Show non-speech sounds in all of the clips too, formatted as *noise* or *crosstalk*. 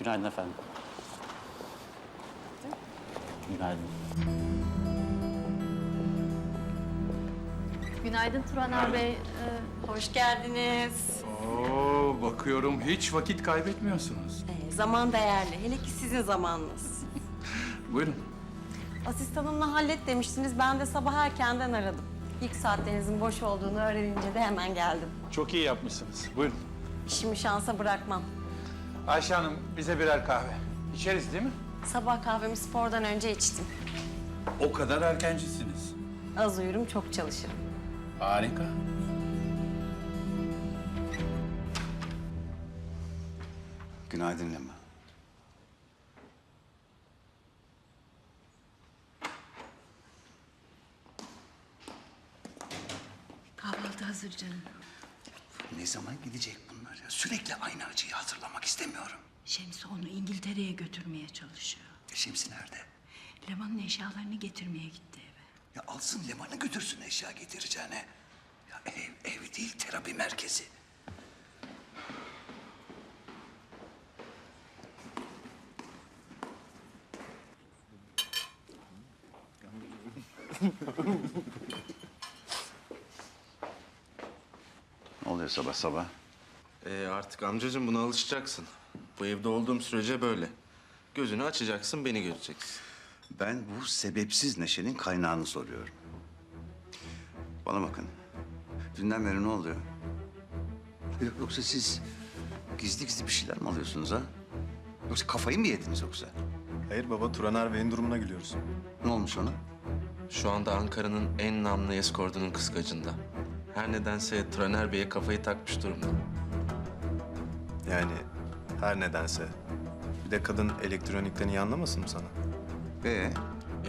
Günaydın efendim. Günaydın. Günaydın Turaner Bey. Ee, Hoş geldiniz. Oo, bakıyorum hiç vakit kaybetmiyorsunuz. Ee, zaman değerli. Hele ki sizin zamanınız. *laughs* Buyurun. Asistanımla hallet demiştiniz. Ben de sabah erkenden aradım. İlk saatlerinizin boş olduğunu öğrenince de hemen geldim. Çok iyi yapmışsınız. Buyurun. İşimi şansa bırakmam. Ayşe Hanım bize birer kahve. İçeriz değil mi? Sabah kahvemi spordan önce içtim. O kadar erkencisiniz. Az uyurum, çok çalışırım. Harika. Günaydın Lema. Kahvaltı hazır canım. Ne zaman gidecek bunlar ya? Sürekli aynı acıyı hatırlamak istemiyorum. Şemsi onu İngiltere'ye götürmeye çalışıyor. E Şemsi nerede? Leman'ın eşyalarını getirmeye gitti eve. Ya alsın Leman'ı götürsün eşya getireceğine. Ya ev, ev değil terapi merkezi. ne oluyor sabah sabah? Ee, artık amcacığım buna alışacaksın. Bu evde olduğum sürece böyle. Gözünü açacaksın, beni göreceksin. Ben bu sebepsiz neşenin kaynağını soruyorum. Bana bakın. Dünden beri ne oluyor? Yok- Yoksa siz gizli gizli bir şeyler mi alıyorsunuz ha? Yoksa kafayı mı yediniz yoksa? Hayır baba, Turaner Bey'in durumuna gülüyoruz. Ne olmuş ona? Şu anda Ankara'nın en namlı eskordunun kıskacında. Her nedense Traner Bey'e kafayı takmış durumda. Yani her nedense. Bir de kadın elektronikten iyi anlamasın mı sana? Ee,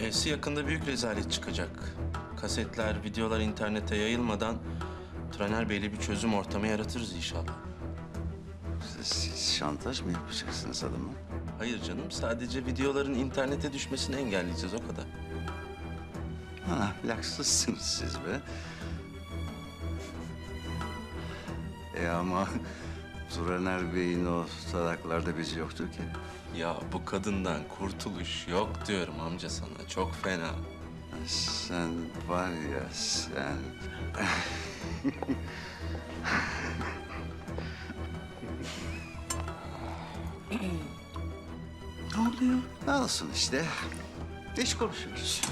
E'si yakında büyük rezalet çıkacak. Kasetler, videolar internete yayılmadan Traner Bey'le bir çözüm ortamı yaratırız inşallah. siz, siz şantaj mı yapacaksınız adamı? Hayır canım, sadece videoların internete düşmesini engelleyeceğiz o kadar. Ha, laksızsınız siz be. E ama Turaner Bey'in o salaklarda bizi yoktur ki. Ya bu kadından kurtuluş yok diyorum amca sana. Çok fena. Sen var ya sen... ne oluyor? Ne olsun işte. İş konuşuyoruz. *laughs*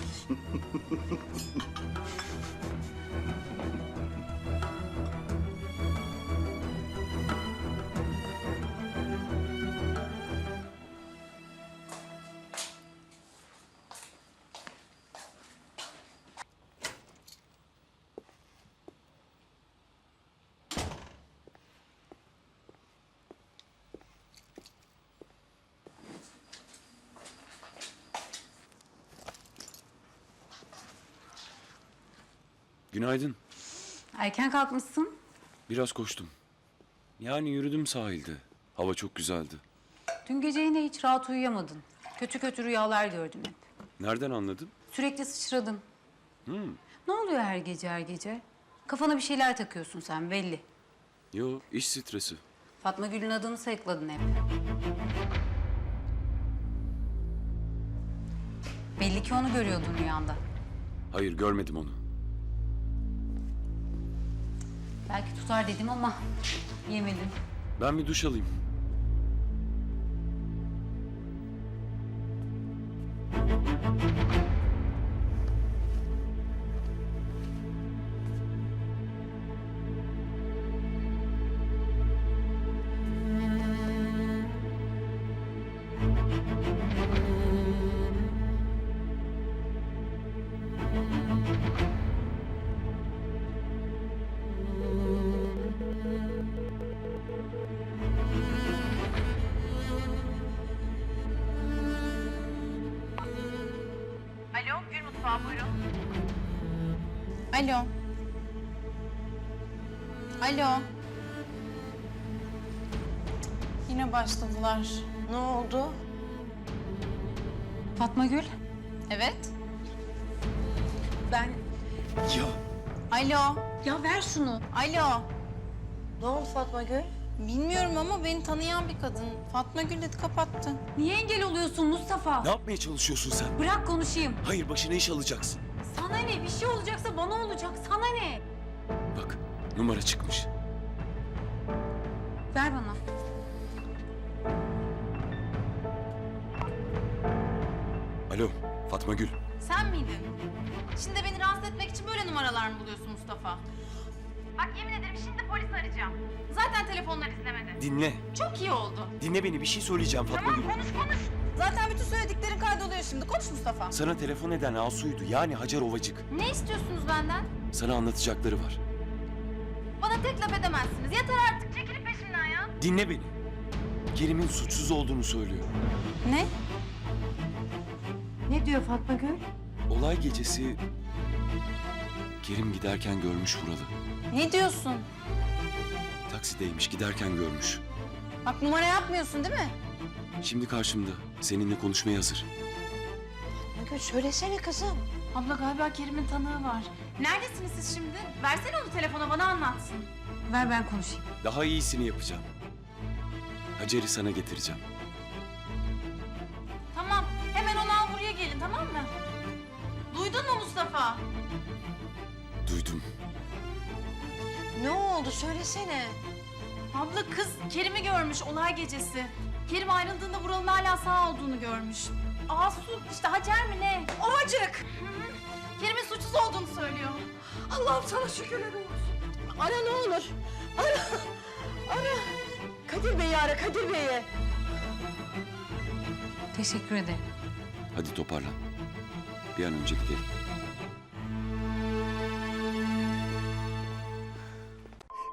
Günaydın. Erken kalkmışsın. Biraz koştum. Yani yürüdüm sahilde. Hava çok güzeldi. Dün gece yine hiç rahat uyuyamadın. Kötü kötü rüyalar gördün hep. Nereden anladın? Sürekli sıçradın. Ne oluyor her gece her gece? Kafana bir şeyler takıyorsun sen belli. Yo, iş stresi. Fatma Gül'ün adını sayıkladın hep. Belli ki onu görüyordun rüyanda. Hayır, görmedim onu. Belki tutar dedim ama yemedin. Ben bir duş alayım. Mutfağı buyurun. Alo. Alo. Yine başladılar. Ne oldu? Fatma Gül, Evet. ben... Alo. Ya ver şunu. Alo. Ne oldu Fatma Gül? Bilmiyorum ama beni tanıyan bir kadın. Fatma Gül dedi kapattı. Niye engel oluyorsun Mustafa? Ne yapmaya çalışıyorsun sen? Bırak konuşayım. Hayır başına iş alacaksın. Sana ne? Bir şey olacaksa bana olacak. Sana ne? Bak numara çıkmış. Ver bana. Alo Fatma Gül. Sen miydin? Şimdi beni rahatsız etmek için böyle numaralar mı buluyorsun Mustafa? Bak yemin ederim şimdi polis arayacağım. Telefonlar izlemedi. Dinle. Çok iyi oldu. Dinle beni bir şey söyleyeceğim Fatma Gül. konuş konuş. Zaten bütün söylediklerin kaydoluyor şimdi. Konuş Mustafa. Sana telefon eden Asu'ydu yani Hacer Ovacık. Ne istiyorsunuz benden? Sana anlatacakları var. Bana tek laf edemezsiniz. Yeter artık. Çekilin peşimden ya. Dinle beni. Kerim'in suçsuz olduğunu söylüyor. Ne? Ne diyor Fatma Gül? Olay gecesi Kerim giderken görmüş Vural'ı. Ne diyorsun? Taksideymiş giderken görmüş. Bak numara yapmıyorsun değil mi? Şimdi karşımda. Seninle konuşmaya hazır. Gül söylesene kızım. Abla galiba Kerim'in tanığı var. Neredesiniz siz şimdi? Versene onu telefona bana anlatsın. Ver ben konuşayım. Daha iyisini yapacağım. Hacer'i sana getireceğim. Tamam. Hemen onu al buraya gelin tamam mı? Duydun mu Mustafa? Duydum. Ne oldu söylesene. Abla kız Kerim'i görmüş olay gecesi. Kerim ayrıldığında Vural'ın hala sağ olduğunu görmüş. Asu işte Hacer mi ne? Ovacık. Kerim'in suçsuz olduğunu söylüyor. Allah'ım sana şükürler olsun. Ara ne olur. Ara. Ara. Kadir Bey'i ara Kadir Bey'i. Teşekkür ederim. Hadi toparlan. Bir an önce gidelim.